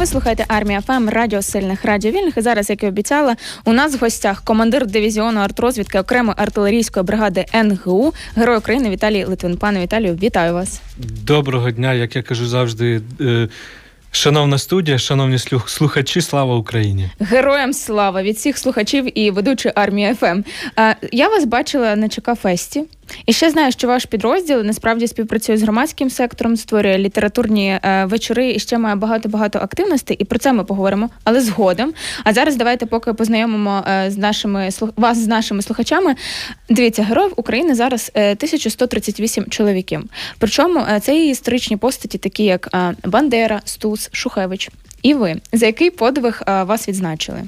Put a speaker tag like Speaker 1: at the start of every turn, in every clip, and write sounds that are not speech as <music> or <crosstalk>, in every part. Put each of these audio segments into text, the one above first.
Speaker 1: Ви слухаєте армія ФМ, радіо сильних радіо вільних. І зараз, як і обіцяла, у нас в гостях командир дивізіону артрозвідки окремої артилерійської бригади НГУ, герой України Віталій Литвин. Пане Віталію, вітаю вас.
Speaker 2: Доброго дня, як я кажу завжди. е, Шановна студія, шановні слухачі, слава Україні!
Speaker 1: Героям слава від всіх слухачів і ведучої армії ФМ. Я вас бачила на ЧК Фесті. І ще знаю, що ваш підрозділ насправді співпрацює з громадським сектором, створює літературні е, вечори і ще має багато багато активностей. І про це ми поговоримо, але згодом. А зараз давайте поки познайомимо е, з нашими вас з нашими слухачами. Дивіться, героїв України зараз е, 1138 чоловіків. Причому е, це є історичні постаті, такі як е, Бандера, Стус, Шухевич. І ви за який подвиг е, вас відзначили?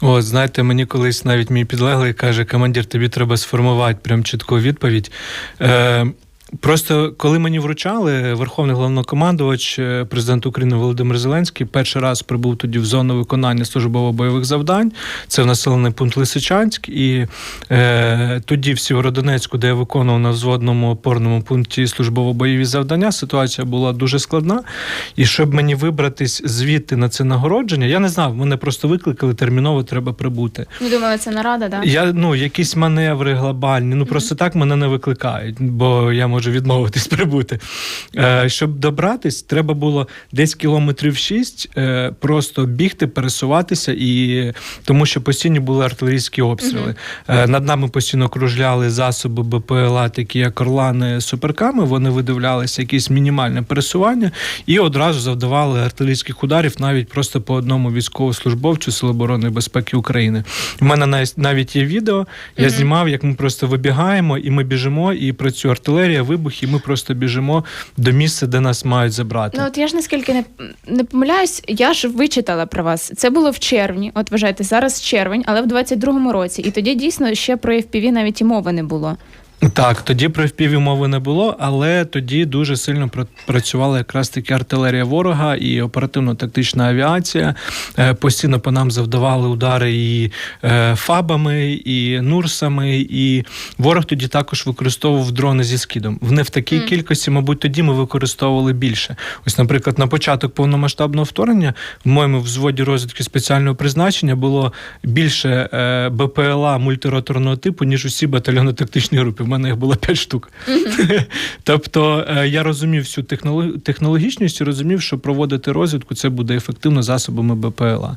Speaker 2: О, знаєте, мені колись навіть мій підлеглий каже: командир, тобі треба сформувати прям чітку відповідь. Е, Просто коли мені вручали, Верховний головнокомандувач, е, президент України Володимир Зеленський, перший раз прибув тоді в зону виконання службово-бойових завдань. Це в населений пункт Лисичанськ. І е, тоді в Сєвєродонецьку, де я виконував на взводному опорному пункті службово-бойові завдання, ситуація була дуже складна. І щоб мені вибратись звідти на це нагородження, я не знав, мене просто викликали терміново, треба прибути.
Speaker 1: Ну, думаю, це нарада, да?
Speaker 2: Я ну якісь маневри глобальні. Ну просто так мене не викликають, бо я можу відмовитись прибути. Е, щоб добратись, треба було десь кілометрів шість е, просто бігти, пересуватися, і тому що постійні були артилерійські обстріли. Е, над нами постійно кружляли засоби БПЛА, такі як Орлани суперками. Вони видивлялися якесь мінімальне пересування і одразу завдавали артилерійських ударів навіть просто по одному військовослужбовцю Сил оборони і безпеки України. У мене навіть- є відео. Я знімав, як ми просто вибігаємо, і ми біжимо, і працює артилерія, вибух, і ми просто біжимо до місця, де нас мають забрати.
Speaker 1: Ну от я ж наскільки не, не помиляюсь, я ж вичитала про вас. Це було в червні. От вважайте, зараз червень, але в 22-му році. І тоді дійсно ще про FPV навіть і мови не було.
Speaker 2: Так, тоді про впіві мови не було, але тоді дуже сильно працювала якраз таки артилерія ворога і оперативно-тактична авіація. Е, Постійно по нам завдавали удари і е, фабами, і нурсами. І ворог тоді також використовував дрони зі скидом. В не в такій
Speaker 1: Мгм.
Speaker 2: кількості, мабуть, тоді ми використовували більше. Ось, наприклад, на початок повномасштабного вторгнення в моєму взводі розвідки спеціального призначення було більше е, БПЛА мультироторного типу, ніж усі батальйонно-тактичні групи. В мене їх було 5 штук. <laughs> тобто е, я розумів всю технологічність і розумів, що проводити розвідку це буде ефективно засобами БПЛА.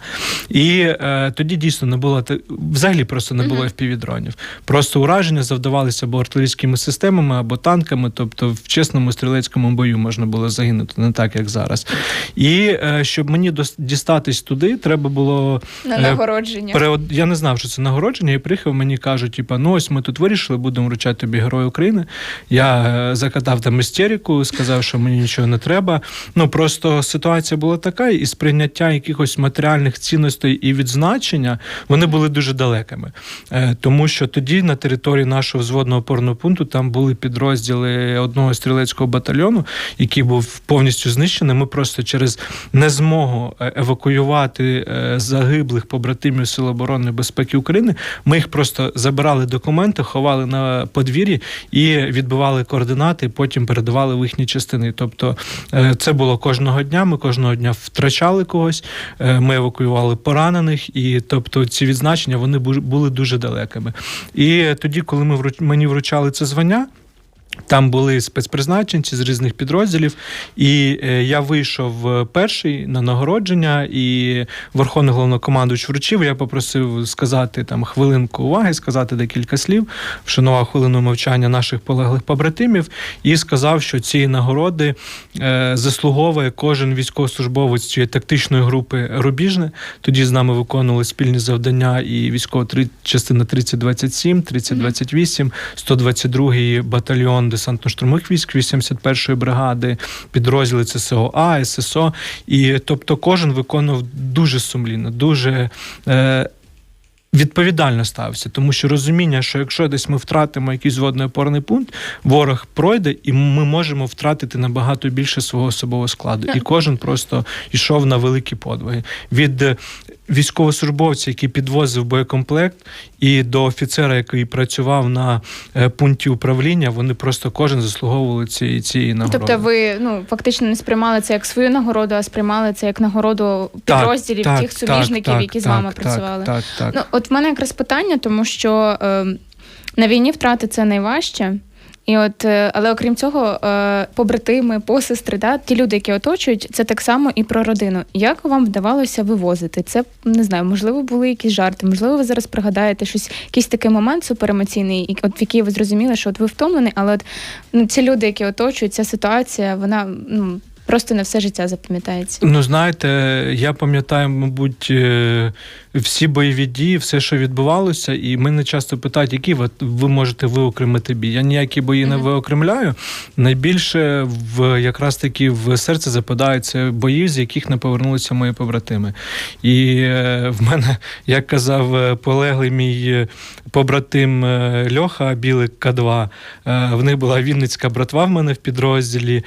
Speaker 2: І е, тоді дійсно не було взагалі просто не було
Speaker 1: Мгм.
Speaker 2: FPV-дронів. Просто ураження завдавалися або артилерійськими системами, або танками. Тобто в чесному стрілецькому бою можна було загинути, не так як зараз. І е, щоб мені дістатись туди, треба було
Speaker 1: На
Speaker 2: Е,
Speaker 1: нагородження.
Speaker 2: Переод... Я не знав, що це нагородження. Я приїхав, мені кажуть, типа, ну ось ми тут вирішили, будемо вручати тобі Герой України. Я е, закатав там істерику, сказав, що мені нічого не треба. Ну просто ситуація була така, і сприйняття якихось матеріальних цінностей і відзначення вони були дуже далекими. Е, тому що тоді на території нашого взводного опорного пункту там були підрозділи одного стрілецького батальйону, який був повністю знищений. Ми просто через незмогу е, евакуювати загиблих побратимів Сил оборони безпеки України. Ми їх просто забирали документи, ховали на подвір'ї і відбивали координати, потім передавали в їхні частини. Тобто е, це було кожного дня. Ми кожного дня втрачали когось. е, Ми евакуювали поранених, і тобто ці відзначення вони бу- були дуже далекими. І тоді, коли ми мені вручали це звання. Там були спецпризначенці з різних підрозділів, і е, я вийшов е, перший на нагородження, і Верховний головнокомандуючий вручив. Я попросив сказати там хвилинку уваги, сказати декілька слів, вшанував хвилину мовчання наших полеглих побратимів, і сказав, що цієї нагороди е, заслуговує кожен військовослужбовець цієї тактичної групи Рубіжне. Тоді з нами виконували спільні завдання і військова частина 3027, 3028, 122 батальйон десантно-штурмових військ 81-ї бригади, підрозділи ЦСО А, ССО. І тобто кожен виконував дуже сумлінно, дуже. Е, Відповідально ставився, тому що розуміння, що якщо десь ми втратимо якийсь водний опорний пункт, ворог пройде, і ми можемо втратити набагато більше свого особового складу. І кожен просто йшов на великі подвиги. Від е, військовослужбовця, який підвозив боєкомплект, і до офіцера, який працював на е, пункті управління, вони просто кожен заслуговували цієї цієї нагороди.
Speaker 1: Тобто ви ну фактично не сприймали це як свою нагороду, а сприймали це як нагороду підрозділів
Speaker 2: Так,
Speaker 1: тих
Speaker 2: так,
Speaker 1: суміжників,
Speaker 2: так,
Speaker 1: які з вами
Speaker 2: так,
Speaker 1: працювали.
Speaker 2: Так, так,
Speaker 1: Ну, от в мене якраз питання, тому що е, на війні втрати це найважче. І от, е, але окрім цього, е, побратими, посестри, да, ті люди, які оточують, це так само і про родину. Як вам вдавалося вивозити? Це не знаю, можливо, були якісь жарти, можливо, ви зараз пригадаєте щось, якийсь такий момент суперемоційний, і от в який ви зрозуміли, що от ви втомлений, але от ну, ці люди, які оточують, ця ситуація, вона ну просто на все життя запам'ятається.
Speaker 2: Ну, знаєте, я пам'ятаю, мабуть, е, всі бойові дії, все, що відбувалося, і мене часто питають, які ви, ви можете виокремити бій. Я ніякі бої не виокремляю. Найбільше в якраз таки в серце западаються бої, з яких не повернулися мої побратими. І е, в мене, як казав е, полеглий мій е, побратим Льоха Білик К2, е, в них була Вінницька братва в мене в підрозділі.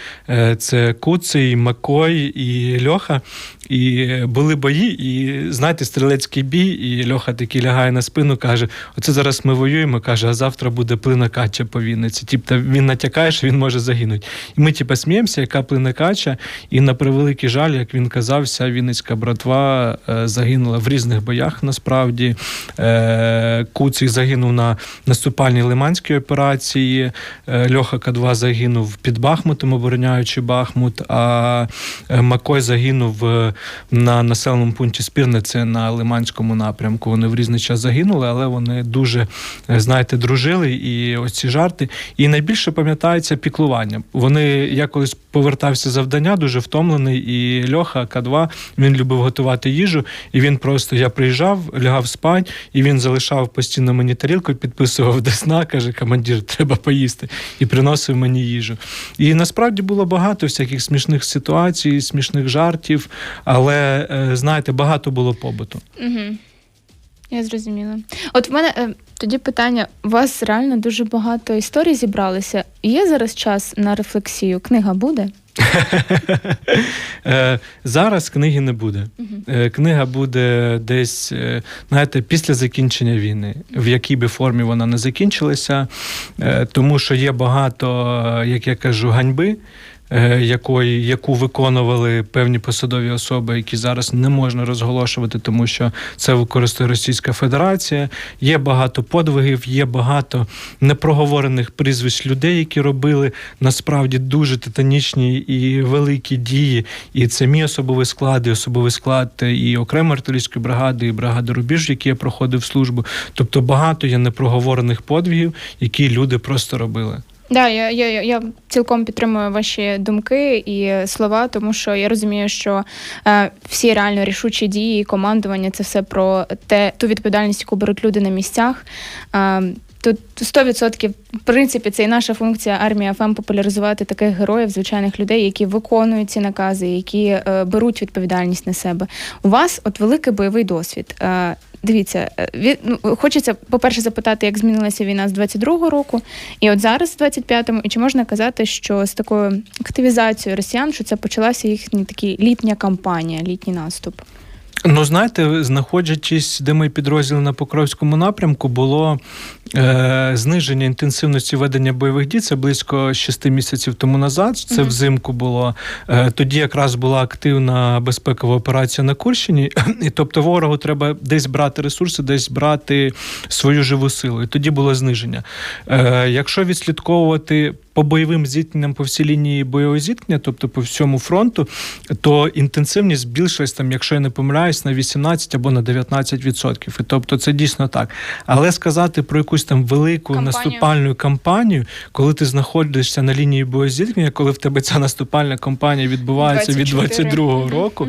Speaker 2: Це Куций, Макой і Льоха. І були бої, і знаєте, стрілецький бій, і Льоха такий лягає на спину, каже: Оце зараз ми воюємо, каже, а завтра буде плина кача по Вінниці. Тобто він натякає, що він може загинути. І ми, типу, сміємося, яка плина кача, і на превеликий жаль, як він казав, вся Вінницька братва е, загинула в різних боях. Насправді Е, Куцик загинув на наступальній лиманській операції. Е, Льоха К2 загинув під Бахмутом, обороняючи Бахмут. А Макой загинув на населеному пункті Спірне, це на Лиманському напрямку. Вони в різний час загинули, але вони дуже, е, знаєте, дружили і ось ці жарти. І найбільше пам'ятається піклування. Вони я колись повертався завдання, дуже втомлений, і Льоха К2 він любив готувати їжу, і він просто я приїжджав, лягав спать, і він залишав постійно мені тарілку, підписував до сна, каже: командир, треба поїсти, і приносив мені їжу. І насправді було багато всяких смішних ситуацій, смішних жартів, але е, знаєте, багато було побуту.
Speaker 1: Угу. Я зрозуміла. От в мене е, тоді питання: у вас реально дуже багато історій зібралося. Є зараз час на рефлексію? Книга буде? <laughs>
Speaker 2: Е, Зараз книги не буде. Книга буде десь, знаєте, після закінчення війни, в якій би формі вона не закінчилася, тому що є багато, як я кажу, ганьби. Е, Якої, яку виконували певні посадові особи, які зараз не можна розголошувати, тому що це використовує Російська Федерація. Є багато подвигів, є багато непроговорених прізвищ людей, які робили насправді дуже титанічні і великі дії. І це мій особовий склад, і особовий склад і окремої артилерійської бригади, і бригади рубіж, в якій я проходив службу. Тобто багато є непроговорених подвигів, які люди просто робили.
Speaker 1: Да, я, я, я- цілком підтримую ваші думки і слова, тому що я розумію, що е, всі реально рішучі дії і командування це все про те, ту відповідальність, яку беруть люди на місцях. Е, Тут 100% в принципі це і наша функція армія ФМ популяризувати таких героїв, звичайних людей, які виконують ці накази, які е, беруть відповідальність на себе. У вас от великий бойовий досвід. Е, дивіться, е, від, ну, хочеться, по-перше, запитати, як змінилася війна з 22-го року, і от зараз, з 25-му, і чи можна казати, що з такою активізацією росіян, що це почалася їхня такі літня кампанія, літній наступ?
Speaker 2: Ну, знаєте, знаходячись, де ми підрозділи на Покровському напрямку, було е, зниження інтенсивності ведення бойових дій. Це близько 6 місяців тому назад. Це
Speaker 1: Мгм.
Speaker 2: взимку було. Е, тоді якраз була активна безпекова операція на Курщині. І тобто ворогу треба десь брати ресурси, десь брати свою живу силу. І тоді було зниження. Е, якщо відслідковувати по бойовим зіткненням по всій лінії бойового зіткнення, тобто по всьому фронту, то інтенсивність збільшилась там, якщо я не помиляюсь, на 18 або на 19%. І тобто це дійсно так. Але сказати про якусь там велику
Speaker 1: Кампанію.
Speaker 2: наступальну кампанію, коли ти знаходишся на лінії боєзіткнення, коли в тебе ця наступальна кампанія відбувається від 22-го
Speaker 1: Мгм.
Speaker 2: року,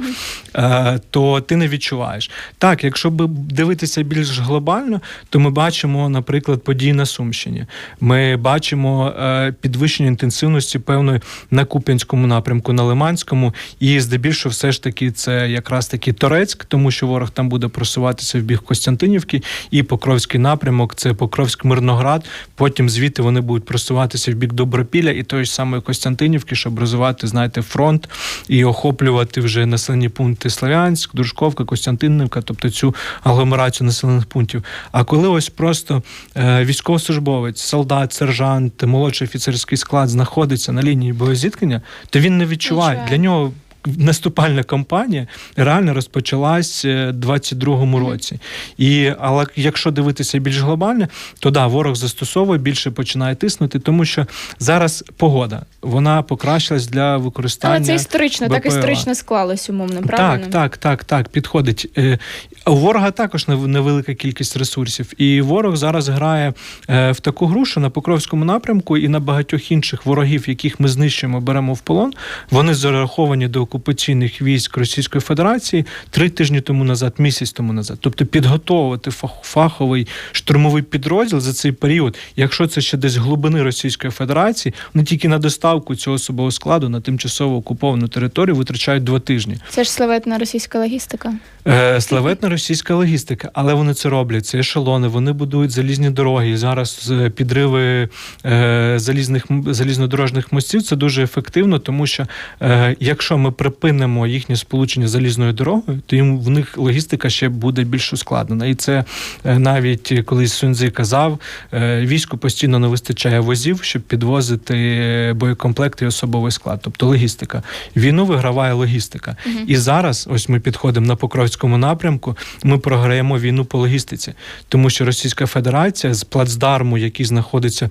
Speaker 2: е, то ти не відчуваєш. Так, якщо б дивитися більш глобально, то ми бачимо, наприклад, події на Сумщині. Ми бачимо е, під підвищення інтенсивності певної на Куп'янському напрямку, на Лиманському, і здебільшого, все ж таки, це якраз таки Торецьк, тому що ворог там буде просуватися в бік Костянтинівки, і Покровський напрямок це Покровськ-Мирноград. Потім звідти вони будуть просуватися в бік Добропілля і тої ж самої Костянтинівки, щоб розвивати, знаєте, фронт і охоплювати вже населені пункти Слов'янськ, Дружковка, Костянтинівка, тобто цю агломерацію населених пунктів. А коли ось просто е, військовослужбовець, солдат, сержант, молодший офіцерський склад знаходиться на лінії боєзіткнення, то він не Відчуває. для нього. Наступальна кампанія реально розпочалась е, в 22-му році. І, але якщо дивитися більш глобально, то да, ворог застосовує більше починає тиснути, тому що зараз погода вона покращилась для використання.
Speaker 1: Але це історично, так
Speaker 2: БПЛА.
Speaker 1: історично склалось умовно, правильно?
Speaker 2: Так, так, так, так, підходить. Е, У ворога також невелика кількість ресурсів, і ворог зараз грає е, в таку гру, що на Покровському напрямку і на багатьох інших ворогів, яких ми знищуємо, беремо в полон. Вони зараховані до окупаційних військ Російської Федерації три тижні тому назад, місяць тому назад. Тобто підготовувати фаховий штурмовий підрозділ за цей період, якщо це ще десь глибини Російської Федерації, вони тільки на доставку цього особового складу на тимчасово окуповану територію витрачають два тижні.
Speaker 1: Це ж славетна російська логістика.
Speaker 2: Е, Славетна російська логістика, але вони це роблять. Це ешелони, вони будують залізні дороги. І зараз е, підриви е, залізних залізнодорожних мостів це дуже ефективно, тому що е, якщо ми припинимо їхнє сполучення залізною дорогою, то їм в них логістика ще буде більш ускладнена. І це е, навіть колись Сунзи казав, е, війську постійно не вистачає возів, щоб підвозити е, боєкомплекти і особовий склад, тобто логістика. Війну виграває логістика. І зараз, ось ми підходимо на Покровському напрямку, ми програємо війну по логістиці, тому що Російська Федерація з плацдарму, який знаходиться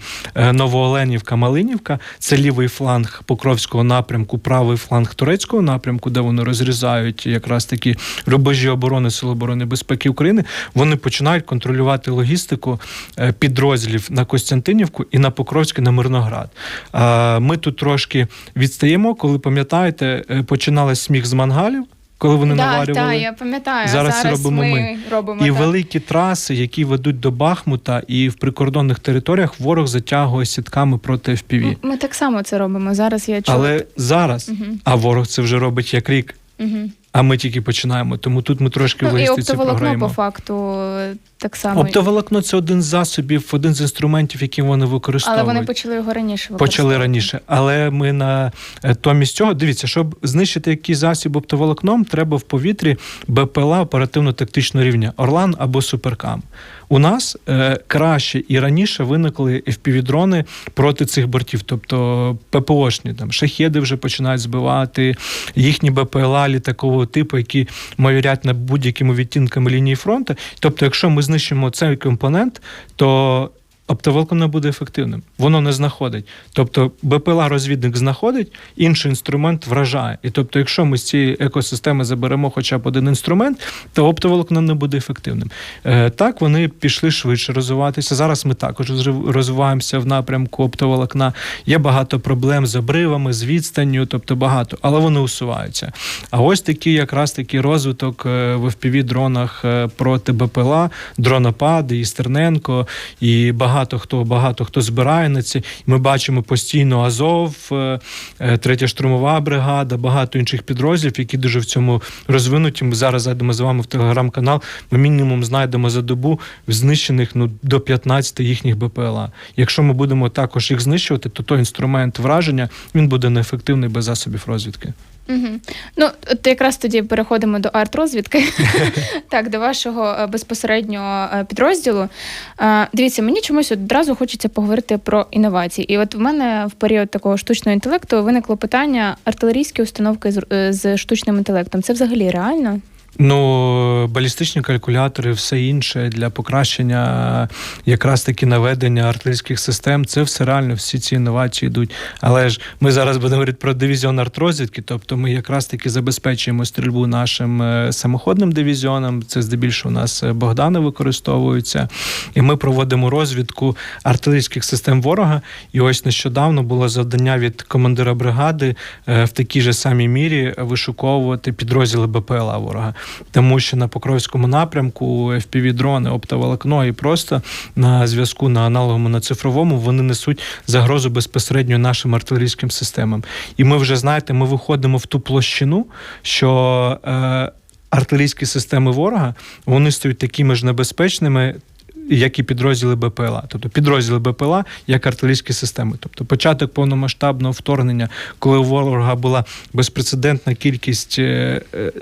Speaker 2: Новооленівка, Малинівка, це лівий фланг Покровського напрямку, правий фланг турецького напрямку, де вони розрізають якраз такі рубежі оборони Сил оборони безпеки України. Вони починають контролювати логістику е, підрозділів на Костянтинівку і на Покровське на Мирноград. Ми тут трошки відстаємо, коли пам'ятаєте, е, починали сміх з мангалів. Коли вони
Speaker 1: да,
Speaker 2: наварювали
Speaker 1: так, я пам'ятаю.
Speaker 2: Зараз
Speaker 1: Зараз,
Speaker 2: робимо
Speaker 1: ми,
Speaker 2: ми.
Speaker 1: робимо
Speaker 2: і
Speaker 1: так.
Speaker 2: великі траси, які ведуть до Бахмута, і в прикордонних територіях ворог затягує сітками проти FPV.
Speaker 1: М- Ми так само це робимо. Зараз я чую.
Speaker 2: Але зараз,
Speaker 1: угу.
Speaker 2: а ворог це вже робить як рік,
Speaker 1: Мгм.
Speaker 2: А ми тільки починаємо. Тому тут ми трошки
Speaker 1: Ну, і оптоволокно
Speaker 2: програємо.
Speaker 1: по факту е, так само.
Speaker 2: Оптоволокно це один з засобів, один з інструментів, які вони використовують.
Speaker 1: Але вони почали його раніше
Speaker 2: Почали раніше, але ми на е, томість цього дивіться, щоб знищити якийсь засіб оптоволокном, треба в повітрі БПЛА оперативно-тактичного рівня Орлан або Суперкам. У нас е, краще і раніше виникли FPV-дрони проти цих бортів, тобто ППОшні там шахеди вже починають збивати їхні БПЛА літакового типу, які майорять на будь-якими відтінками лінії фронту. Тобто, якщо ми знищимо цей компонент, то Оптоволокно буде ефективним, воно не знаходить. Тобто БПЛА розвідник знаходить, інший інструмент вражає. І тобто, якщо ми з цієї екосистеми заберемо хоча б один інструмент, то оптоволокно не буде ефективним. Е, так вони пішли швидше розвиватися. Зараз ми також розвиваємося в напрямку оптоволокна. Є багато проблем з обривами, з відстанню, тобто багато, але вони усуваються. А ось такий якраз такий розвиток е, в fpv дронах е, проти БПЛА, дронопади, і Стерненко, і багато хто багато хто збирає на ці. Ми бачимо постійно Азов, е, е, третя штурмова бригада, багато інших підрозділів, які дуже в цьому розвинуті. Ми зараз зайдемо з вами в телеграм-канал. Ми мінімум знайдемо за добу знищених ну до 15 їхніх БПЛА. Якщо ми будемо також їх знищувати, то той інструмент враження він буде неефективний без засобів розвідки.
Speaker 1: Угу. Ну, от якраз тоді переходимо до арт-розвідки. <laughs> так, до вашого е, безпосереднього е, підрозділу. Е, Дивіться, мені чомусь одразу хочеться поговорити про інновації. І от в мене в період такого штучного інтелекту виникло питання артилерійські установки з, з штучним інтелектом. Це взагалі реально?
Speaker 2: Ну, балістичні калькулятори, все інше для покращення якраз таки наведення артилерійських систем. Це все реально, всі ці інновації йдуть. Але ж ми зараз будемо говорити про дивізіон артрозвідки, тобто ми якраз таки забезпечуємо стрільбу нашим е, самоходним дивізіонам. Це здебільшого у нас е, Богдани використовуються. І ми проводимо розвідку артилерійських систем ворога. І ось нещодавно було завдання від командира бригади е, в такій же самій мірі вишуковувати підрозділи БПЛА ворога. Тому що на Покровському напрямку FPV-дрони, оптоволокно і просто на зв'язку на аналоговому на цифровому вони несуть загрозу безпосередньо нашим артилерійським системам. І ми вже знаєте, ми виходимо в ту площину, що е, артилерійські системи ворога вони стають такими ж небезпечними. Як і підрозділи БПЛА, тобто підрозділи БПЛА як артилерійські системи. Тобто початок повномасштабного вторгнення, коли у ворога була безпрецедентна кількість е, е,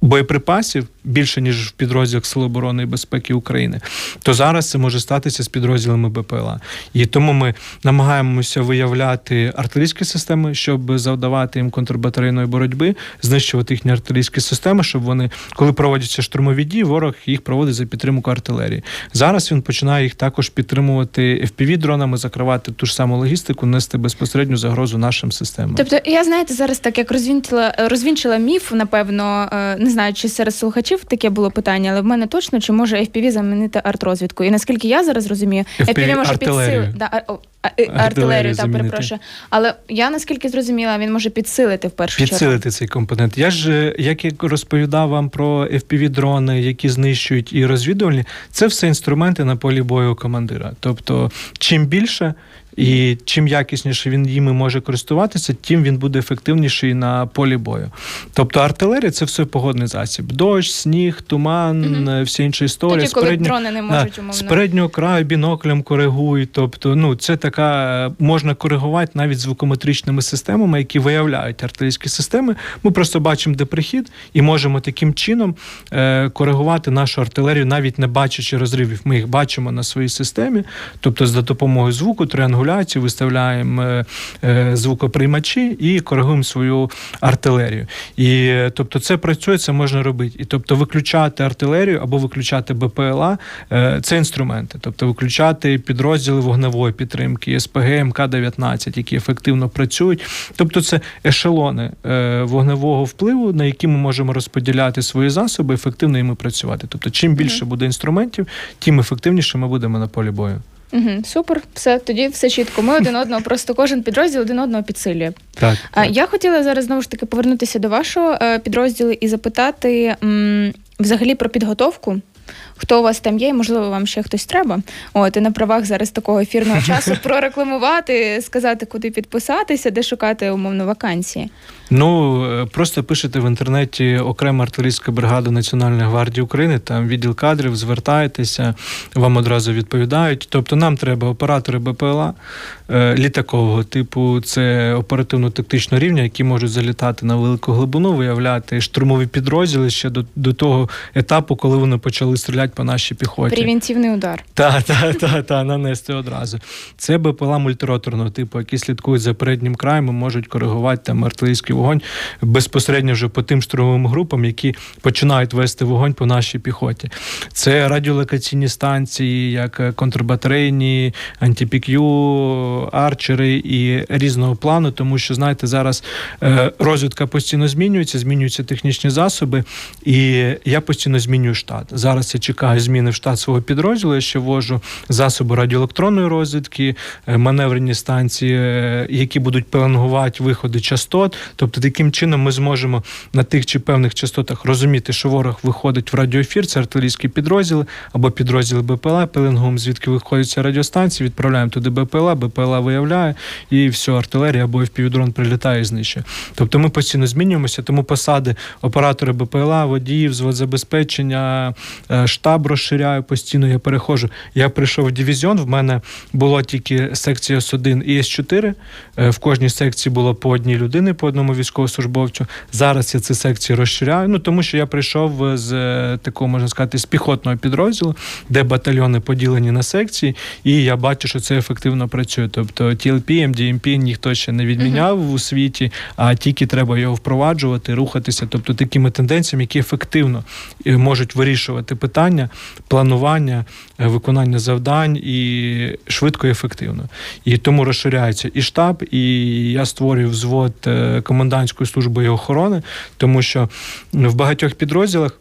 Speaker 2: боєприпасів більше ніж в підрозділах Сил оборони і безпеки України, то зараз це може статися з підрозділами БПЛА. І тому ми намагаємося виявляти артилерійські системи, щоб завдавати їм контрбатарейної боротьби, знищувати їхні артилерійські системи, щоб вони, коли проводяться штурмові дії, ворог їх проводить за підтримку артилерії. Зараз він починає їх також підтримувати FPV-дронами, закривати ту ж саму логістику, нести безпосередню загрозу нашим системам.
Speaker 1: Тобто, я знаєте, зараз так як розвінчила, розвінчила міф, напевно, е, не знаю, чи серед слухачів таке було питання, але в мене точно чи може FPV замінити арт-розвідку. І наскільки я зараз розумію,
Speaker 2: FPV
Speaker 1: може підсилити да, е, артилерію, та перепрошую. Але я наскільки зрозуміла, він може підсилити в першу чергу.
Speaker 2: Підсилити цей компонент. Я ж як я розповідав вам про FPV-дрони, які знищують і розвідувальні, це все інструменти на полі бою командира. Тобто, чим більше і чим якісніше він їми може користуватися, тим він буде ефективніший на полі бою. Тобто артилерія це все погодний засіб. Дощ, сніг, туман, е, всі інші історії.
Speaker 1: Тоді, коли
Speaker 2: передньо-
Speaker 1: дрони не можуть умовно.
Speaker 2: з переднього краю біноклем коригують. Тобто, ну це така е, можна коригувати навіть звукометричними системами, які виявляють артилерійські системи. Ми просто бачимо, де прихід, і можемо таким чином е, коригувати нашу артилерію, навіть не бачачи розривів. Ми їх бачимо на своїй системі. Тобто, за допомогою звуку, тріангуляції виставляємо е, е, звукоприймачі і коригуємо свою артилерію. І тобто, це працює, це можна робити. І тобто, виключати артилерію або виключати БПЛА е, це інструменти, тобто виключати підрозділи вогневої підтримки, СПГ, МК-19, які ефективно працюють. Тобто, це ешелони вогневого впливу, на які ми можемо розподіляти свої засоби, ефективно іми працювати. Тобто, чим більше буде інструментів, тим ефективніше ми будемо на полі бою.
Speaker 1: Угу, супер, все тоді все чітко. Ми один одного, просто кожен підрозділ один одного підсилює.
Speaker 2: Так, так.
Speaker 1: я хотіла зараз знову ж таки повернутися до вашого е, підрозділу і запитати м, взагалі про підготовку. Хто у вас там є, і, можливо, вам ще хтось треба. От і на правах зараз такого ефірного <laughs> часу прорекламувати, сказати, куди підписатися, де шукати умовно вакансії.
Speaker 2: Ну е, просто пишете в інтернеті окрема артилерійська бригада Національної гвардії України, там відділ кадрів, звертаєтеся, вам одразу відповідають. Тобто нам треба оператори БПЛА е, літакового типу, це оперативно-тактичного рівня, які можуть залітати на велику глибину, виявляти штурмові підрозділи ще до, до того етапу, коли вони почали стріляти по нашій піхоті.
Speaker 1: Превентивний удар.
Speaker 2: Та, та, та, та, нанести одразу. Це БПЛА мультироторного типу, які слідкують за переднім краєм, і можуть коригувати там артилерійський вогонь безпосередньо вже по тим штурмовим групам, які починають вести вогонь по нашій піхоті. Це радіолокаційні станції, як е, контрбатарейні, антипік'ю, арчери і різного плану, тому що знаєте, зараз е, розвідка постійно змінюється, змінюються технічні засоби, і я постійно змінюю штат. Зараз я чекаю зміни в штат свого підрозділу. Я ще ввожу засоби радіоелектронної розвідки, е, маневрені станції, е, які будуть пеленгувати виходи частот. Тобто, таким чином ми зможемо на тих чи певних частотах розуміти, що ворог виходить в радіоефір, це артилерійські підрозділи або підрозділи БПЛА, пеленгуємо, звідки виходять ці радіостанції, відправляємо туди БПЛА, БПЛА виявляє, і все, артилерія або FPV-дрон прилітає і знищує. Тобто ми постійно змінюємося, тому посади оператори БПЛА, водіїв, звод забезпечення, е, штаб розширяю постійно. Я переходжу. Я прийшов в дивізіон. В мене було тільки секція С1 і С4. Е, В кожній секції було по одній людини, по одному військовослужбовцю. Зараз я ці секції розширяю. Ну тому що я прийшов з е, такого, можна сказати, з піхотного підрозділу, де батальйони поділені на секції, і я бачу, що це ефективно працює. Тобто TLP, MDMP ніхто ще не відміняв у світі, а тільки треба його впроваджувати, рухатися. Тобто такими тенденціями, які ефективно е, можуть вирішувати питання планування, е, виконання завдань і швидко і ефективно. І тому розширяється і штаб, і я створюю взвод е, комендантської служби і охорони, тому що в багатьох підрозділах.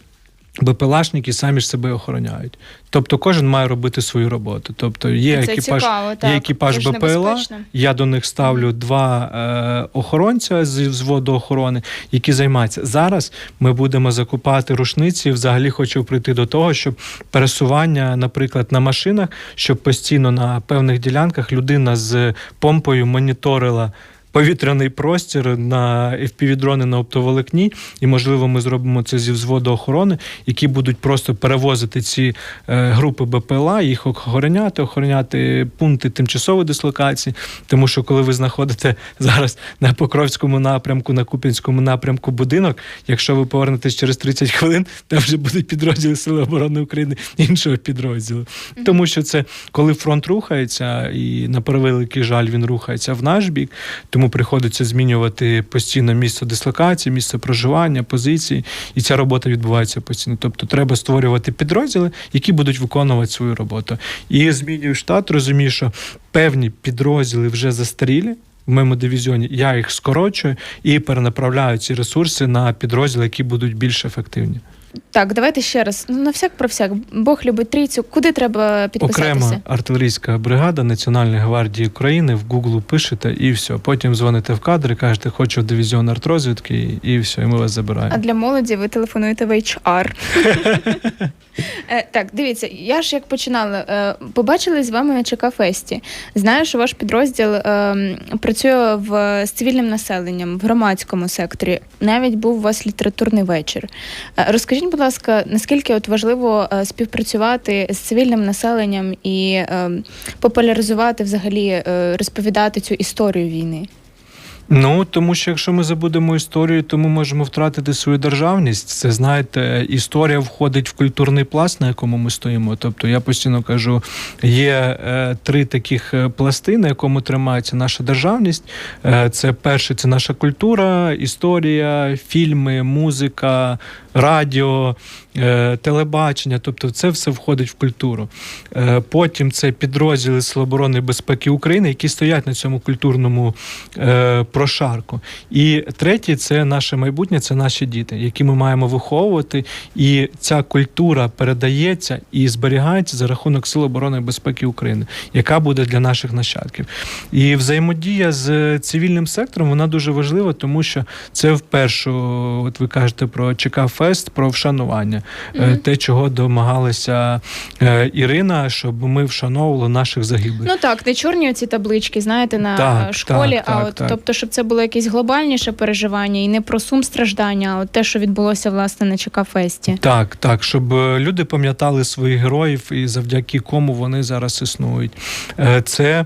Speaker 2: БПЛАшники самі ж себе охороняють. Тобто кожен має робити свою роботу. Тобто є
Speaker 1: Це
Speaker 2: екіпаж,
Speaker 1: цікаво, так.
Speaker 2: є екіпаж
Speaker 1: Це
Speaker 2: БПЛА, я до них ставлю два е, охоронця з взводу охорони, які займаються. Зараз ми будемо закупати рушниці. Взагалі хочу прийти до того, щоб пересування, наприклад, на машинах, щоб постійно на певних ділянках людина з помпою моніторила. Повітряний простір на FPV-дрони на оптоволокні, і можливо, ми зробимо це зі взводу охорони, які будуть просто перевозити ці е, групи БПЛА, їх охороняти, охороняти пункти тимчасової дислокації. Тому що коли ви знаходите <laughs> зараз на Покровському напрямку, на Куп'янському напрямку будинок, якщо ви повернетесь через 30 хвилин, там вже будуть підрозділи Сили оборони України іншого підрозділу. Тому що це коли фронт рухається, і на превеликий жаль він рухається в наш бік, тому приходиться змінювати постійно місце дислокації, місце проживання, позиції, і ця робота відбувається постійно. Тобто треба створювати підрозділи, які будуть виконувати свою роботу. І змінюю штат, розумію, що певні підрозділи вже застарілі. В моєму дивізіоні я їх скорочую і перенаправляю ці ресурси на підрозділи, які будуть більш ефективні.
Speaker 1: Так, давайте ще раз. Ну, на всяк про всяк. Бог любить трійцю. Куди треба підписатися?
Speaker 2: Окрема артилерійська бригада Національної гвардії України в Гуглу пишете і все. Потім дзвоните в кадри, кажете, хочу в дивізіон артрозвідки, і все, і ми вас забираємо.
Speaker 1: А для молоді ви телефонуєте в HR. <laughs> Е, Так, дивіться, я ж як починала, е, побачили з вами на ЧК Фесті. Знаю, що ваш підрозділ е, працює в, з цивільним населенням в громадському секторі. Навіть був у вас літературний вечір. Е, Розкажіть, будь ласка, наскільки от важливо е, співпрацювати з цивільним населенням і е, популяризувати взагалі, е, розповідати цю історію війни?
Speaker 2: Ну тому що якщо ми забудемо історію, то ми можемо втратити свою державність. Це знаєте, історія входить в культурний пласт, на якому ми стоїмо. Тобто я постійно кажу, є е, три таких е, пласти, на якому тримається наша державність. Е, це перше, це наша культура, історія, фільми, музика, радіо. Е, Телебачення, тобто це все входить в культуру. Е, Потім це підрозділи Сил оборони безпеки України, які стоять на цьому культурному е, прошарку. І третє це наше майбутнє, це наші діти, які ми маємо виховувати. І ця культура передається і зберігається за рахунок Сил оборони і безпеки України, яка буде для наших нащадків. І взаємодія з цивільним сектором вона дуже важлива, тому що це вперше, от ви кажете про ЧК Фест, про вшанування,
Speaker 1: Мгм.
Speaker 2: те, чого домагалася е, Ірина, щоб ми вшановували наших загиблих.
Speaker 1: Ну так, не чорні оці таблички, знаєте, на
Speaker 2: Так,
Speaker 1: школі,
Speaker 2: так,
Speaker 1: а
Speaker 2: так,
Speaker 1: от
Speaker 2: так.
Speaker 1: тобто, щоб це було якесь глобальніше переживання і не про сум страждання, а от те, що відбулося власне на ЧК Фесті.
Speaker 2: Так, так, щоб е, люди пам'ятали своїх героїв і завдяки кому вони зараз існують. Це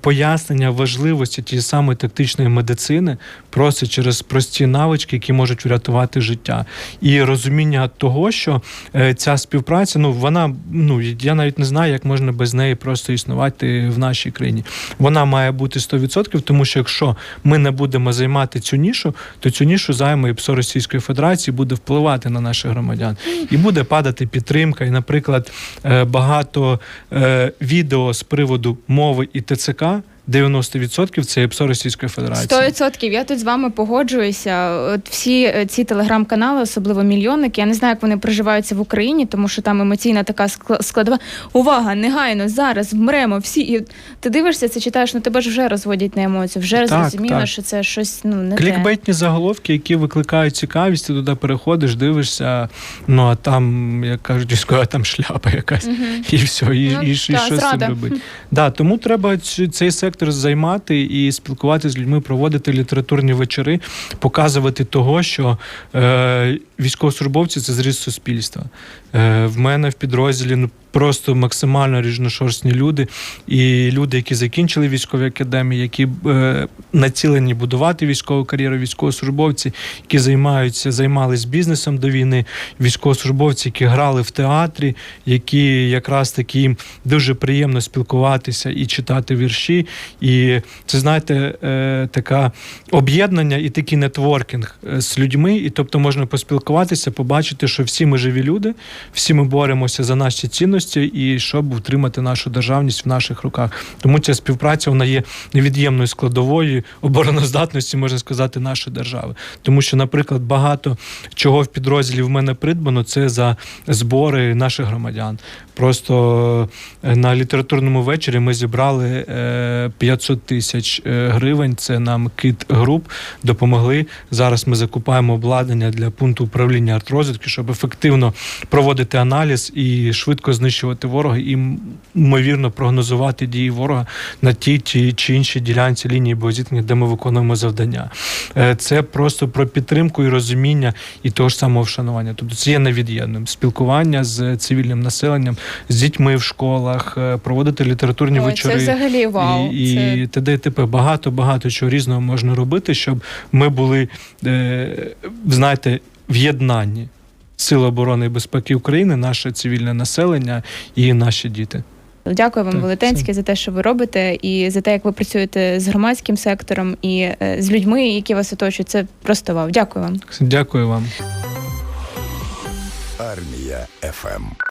Speaker 2: пояснення важливості тієї самої тактичної медицини, просто через прості навички, які можуть врятувати життя, і розуміння того, що е, ця співпраця, ну вона ну я навіть не знаю, як можна без неї просто існувати в нашій країні. Вона має бути 100%, тому що якщо ми не будемо займати цю нішу, то цю нішу займе і ПСО Російської Федерації буде впливати на наших громадян, і буде падати підтримка. І, наприклад, е, багато е, відео з приводу мови і ТЦК. 90% це ПСО Російської Федерації.
Speaker 1: Сто відсотків. Я тут з вами погоджуюся. От всі е, ці телеграм-канали, особливо мільйонники, я не знаю, як вони проживаються в Україні, тому що там емоційна така скла- складова. Увага, негайно зараз вмремо всі. І ти дивишся, це читаєш, ну тебе ж вже розводять на емоції, вже
Speaker 2: Так,
Speaker 1: зрозуміло,
Speaker 2: так.
Speaker 1: що це щось ну не те.
Speaker 2: Заголовки, які викликають цікавість, ти туди переходиш, дивишся. Ну а там, як кажуть, військова там шляпа якась,
Speaker 1: Мгм.
Speaker 2: і все, і,
Speaker 1: Ну,
Speaker 2: і, і,
Speaker 1: та,
Speaker 2: що з цим
Speaker 1: зрада.
Speaker 2: Да, тому треба цей сектор займати і спілкуватися з людьми, проводити літературні вечори, показувати того, що е, військовослужбовці це зріз суспільства. Е, в мене в підрозділі ну, просто максимально різношорстні люди, і люди, які закінчили військові академії, які е, націлені будувати військову кар'єру, військовослужбовці, які займаються, займались бізнесом до війни, військовослужбовці, які грали в театрі, які якраз таки їм дуже приємно спілкуватися і читати вірші. І це знаєте, е, така об'єднання і такий нетворкінг е, з людьми. І тобто можна поспілкуватися, побачити, що всі ми живі люди, всі ми боремося за наші цінності. Незалежності і щоб утримати нашу державність в наших руках. Тому ця співпраця вона є невід'ємною складовою обороноздатності, можна сказати, нашої держави. Тому що, наприклад, багато чого в підрозділі в мене придбано це за збори наших громадян. Просто е, на літературному вечорі ми зібрали е, 500 тисяч е, гривень. Це нам кит груп допомогли. Зараз ми закупаємо обладнання для пункту управління артрозвідки, щоб ефективно проводити аналіз і швидко знищувати ворога, і ймовірно прогнозувати дії ворога на тій ті чи іншій ділянці лінії боєзіткнення, де ми виконуємо завдання. Е, Це просто про підтримку і розуміння і того ж самого вшанування. Тобто це є невід'ємним спілкування з цивільним населенням, з дітьми в школах, е, проводити літературні
Speaker 1: Ой,
Speaker 2: вечори.
Speaker 1: це взагалі вау.
Speaker 2: І,
Speaker 1: Це...
Speaker 2: т.д. і т.п. багато багато чого різного можна робити, щоб ми були, е, знаєте, в єднанні Сили оборони і безпеки України, наше цивільне населення і наші діти.
Speaker 1: Дякую вам велетенське за те, що ви робите, і за те, як ви працюєте з громадським сектором і е, з людьми, які вас оточують. Це просто вау. Дякую вам.
Speaker 2: Дякую вам.
Speaker 3: Армія ФМ.